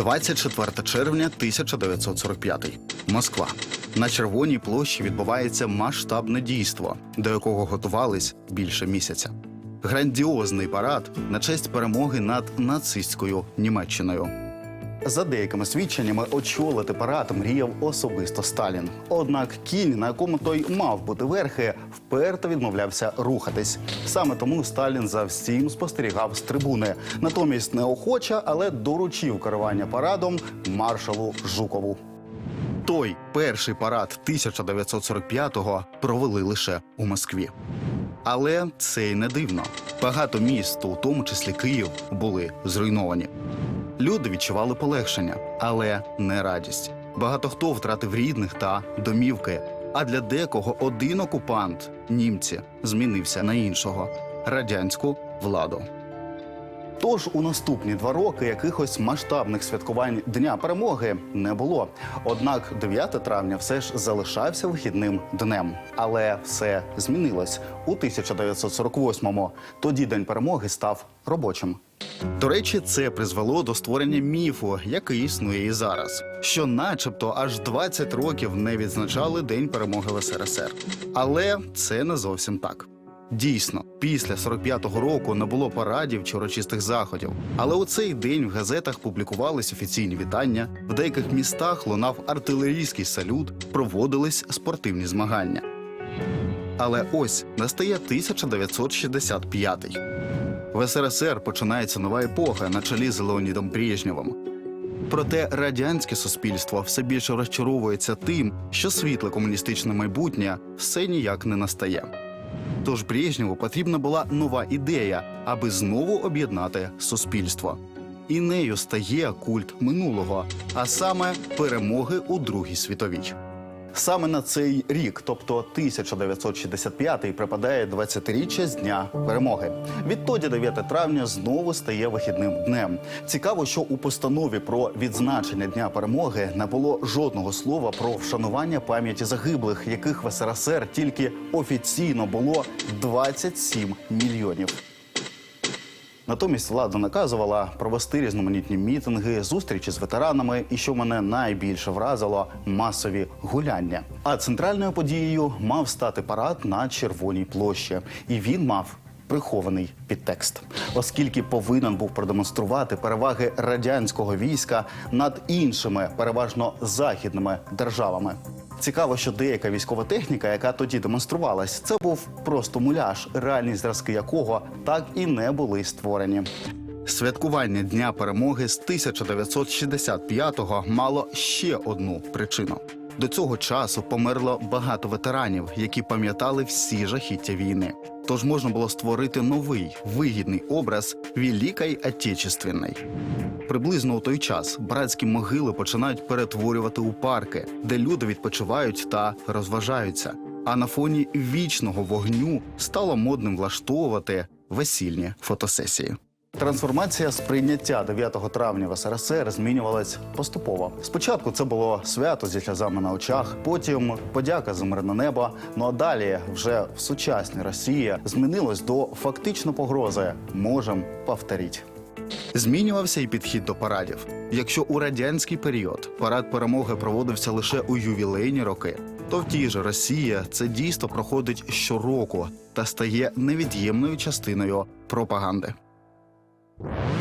24 червня 1945. Москва. На Червоній площі відбувається масштабне дійство, до якого готувались більше місяця. Грандіозний парад на честь перемоги над нацистською Німеччиною. За деякими свідченнями, очолити парад мріяв особисто Сталін. Однак кінь, на якому той мав бути верхи, вперто відмовлявся рухатись. Саме тому Сталін за всім спостерігав з трибуни. Натомість неохоче, але доручив керування парадом маршалу Жукову. Той перший парад 1945-го провели лише у Москві. Але це й не дивно. Багато міст, у тому числі Київ, були зруйновані. Люди відчували полегшення, але не радість. Багато хто втратив рідних та домівки. А для декого один окупант, німці, змінився на іншого радянську владу. Тож у наступні два роки якихось масштабних святкувань Дня перемоги не було. Однак 9 травня все ж залишався вихідним днем. Але все змінилось у 1948-му. Тоді День перемоги став робочим. До речі, це призвело до створення міфу, який існує і зараз, що, начебто, аж 20 років не відзначали День перемоги в СРСР. Але це не зовсім так. Дійсно, після 45-го року не було парадів чи урочистих заходів. Але у цей день в газетах публікувались офіційні вітання, в деяких містах лунав артилерійський салют, проводились спортивні змагання. Але ось настає 1965-й. В СРСР починається нова епоха на чолі з Леонідом Брежнєвим. Проте радянське суспільство все більше розчаровується тим, що світле комуністичне майбутнє все ніяк не настає. Тож Брежнєву потрібна була нова ідея, аби знову об'єднати суспільство. І нею стає культ минулого, а саме перемоги у Другій світовій. Саме на цей рік, тобто 1965-й, припадає 20-річчя з дня перемоги. Відтоді 9 травня знову стає вихідним днем. Цікаво, що у постанові про відзначення дня перемоги не було жодного слова про вшанування пам'яті загиблих, яких в СРСР тільки офіційно було 27 мільйонів. Натомість влада наказувала провести різноманітні мітинги, зустрічі з ветеранами, і що мене найбільше вразило масові гуляння. А центральною подією мав стати парад на Червоній площі, і він мав. Прихований підтекст, оскільки повинен був продемонструвати переваги радянського війська над іншими, переважно західними державами. Цікаво, що деяка військова техніка, яка тоді демонструвалась, це був просто муляж, реальні зразки якого так і не були створені. Святкування Дня перемоги з 1965-го мало ще одну причину. До цього часу померло багато ветеранів, які пам'ятали всі жахіття війни. Тож можна було створити новий вигідний образ Великої Отечественної. Приблизно у той час братські могили починають перетворювати у парки, де люди відпочивають та розважаються. А на фоні вічного вогню стало модним влаштовувати весільні фотосесії. Трансформація сприйняття 9 травня в СРСР змінювалась поступово. Спочатку це було свято зі сльозами на очах, потім подяка за мирне небо. Ну а далі, вже в сучасній Росії, змінилось до фактично погрози. Можем повторіть. Змінювався і підхід до парадів. Якщо у радянський період парад перемоги проводився лише у ювілейні роки, то в тій же Росії це дійство проходить щороку та стає невід'ємною частиною пропаганди. you